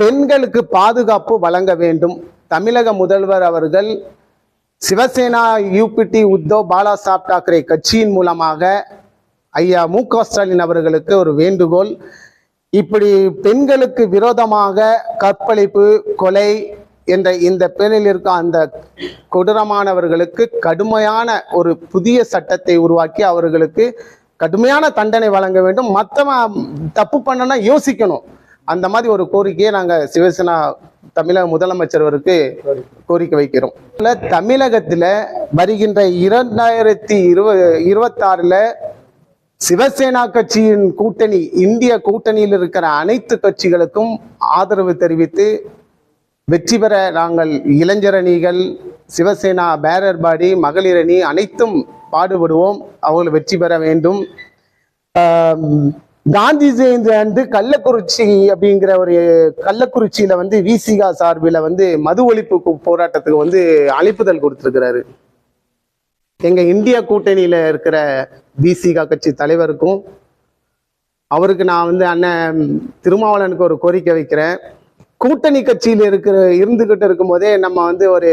பெண்களுக்கு பாதுகாப்பு வழங்க வேண்டும். தமிழக முதல்வர் அவர்கள் சிவசேனா யூபிடி உத்தவ் பாலா சாப் தாக்கரே கட்சியின் மூலமாக ஐயா மு க ஸ்டாலின் அவர்களுக்கு ஒரு வேண்டுகோள். இப்படி பெண்களுக்கு விரோதமாக கற்பழிப்பு கொலை என்ற இந்த பேரில் இருக்க அந்த கொடூரமானவர்களுக்கு கடுமையான ஒரு புதிய சட்டத்தை உருவாக்கி அவர்களுக்கு கடுமையான தண்டனை வழங்க வேண்டும். மற்ற தப்பு பண்ணனா யோசிக்கணும். அந்த மாதிரி ஒரு கோரிக்கையை நாங்கள் சிவசேனா தமிழக முதலமைச்சர் அவருக்கு கோரிக்கை வைக்கிறோம். தமிழகத்தில் வருகின்ற இரண்டாயிரத்தி இருவ இருபத்தாறில் சிவசேனா கட்சியின் கூட்டணி இந்திய கூட்டணியில் இருக்கிற அனைத்து கட்சிகளுக்கும் ஆதரவு தெரிவித்து வெற்றி பெற நாங்கள் இளைஞரணிகள் சிவசேனா பேரர் பாடி மகளிரணி அனைத்தும் பாடுபடுவோம். அவர்கள் வெற்றி பெற வேண்டும். காந்தி ஜெயந்தி அன்று கள்ளக்குறிச்சி அப்படிங்கிற ஒரு கள்ளக்குறிச்சியில வந்து விசிகா சார்பில் வந்து மது ஒழிப்பு போராட்டத்துக்கு வந்து அழைப்புதல் கொடுத்துருக்கிறாரு. எங்க இந்தியா கூட்டணியில இருக்கிற விசிகா கட்சி தலைவருக்கும் அவருக்கு நான் வந்து அண்ணன் திருமாவளனுக்கு ஒரு கோரிக்கை வைக்கிறேன். கூட்டணி கட்சியில் இருக்கிற இருந்துகிட்டு இருக்கும்போதே நம்ம வந்து ஒரு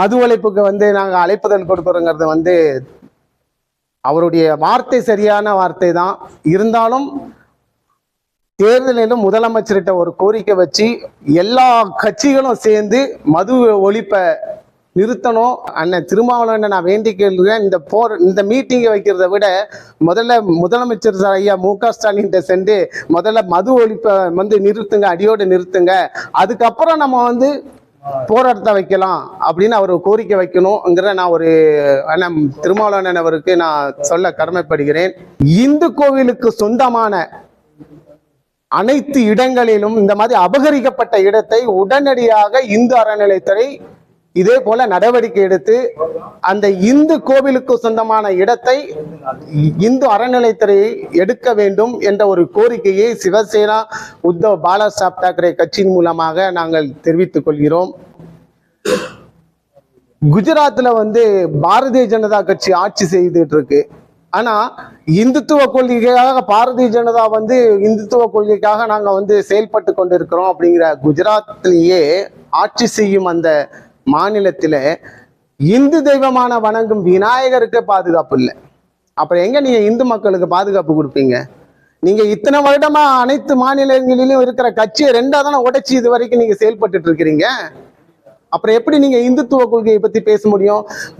மது ஒழிப்புக்கு வந்து நாங்கள் அழைப்புதல் கொடுக்குறோங்கிறத வந்து அவருடைய வார்த்தை சரியான வார்த்தை தான். இருந்தாலும் தேர்தலிலும் முதலமைச்சர்கிட்ட ஒரு கோரிக்கை வச்சு எல்லா கட்சிகளும் சேர்ந்து மது ஒழிப்பை நிறுத்தணும். அண்ணன் திருமாவளவன் நான் வேண்டி கேள்றேன் இந்த போர் இந்த மீட்டிங்கை வைக்கிறத விட முதல்ல முதலமைச்சர் சார் ஐயா மு க ஸ்டாலின்கிட்ட சென்று முதல்ல மது ஒழிப்பை வந்து நிறுத்துங்க அடியோடு நிறுத்துங்க. அதுக்கப்புறம் நம்ம வந்து போராட்டத்தை வைக்கலாம் அப்படின்னு அவர் கோரிக்கை வைக்கணுங்கிற நான் ஒரு அண்ணன் திருமாவளவன் அவருக்கு நான் சொல்ல கடமைப்படுகிறேன். இந்து கோவிலுக்கு சொந்தமான அனைத்து இடங்களிலும் இந்த மாதிரி அபகரிக்கப்பட்ட இடத்தை உடனடியாக இந்து அறநிலைத்துறை இதே போல நடவடிக்கை எடுத்து அந்த இந்து கோவிலுக்கு சொந்தமான இடத்தை இந்து அறநிலைத்துறை எடுக்க வேண்டும் என்ற ஒரு கோரிக்கையை சிவசேனா உத்தவ் பாலா சாப் தாக்கரே கட்சியின் மூலமாக நாங்கள் தெரிவித்துக் கொள்கிறோம். குஜராத்ல வந்து பாரதிய ஜனதா கட்சி ஆட்சி செய்துட்டு இருக்கு ஆனா இந்துத்துவ கொள்கைக்காக பாரதிய ஜனதா வந்து இந்துத்துவ கொள்கைக்காக நாங்க வந்து செயல்பட்டு கொண்டிருக்கிறோம் அப்படிங்கிற குஜராத்லேயே ஆட்சி செய்யும் அந்த மாநிலத்தில இந்து தெய்வமான வணங்கும் விநாயகருக்கு பாதுகாப்பு இல்லை. அப்புறம் எங்க நீங்க இந்து மக்களுக்கு பாதுகாப்பு கொடுப்பீங்க? நீங்க இத்தனை வருடமா அனைத்து மாநிலங்களிலும் இருக்கிற கட்சியை ரெண்டா தானே உடைச்சி இது வரைக்கும் நீங்க செயல்பட்டுட்டு இருக்கிறீங்க? அப்புறம் எப்படி நீங்க இந்துத்துவ கொள்கையை பத்தி பேச முடியும்?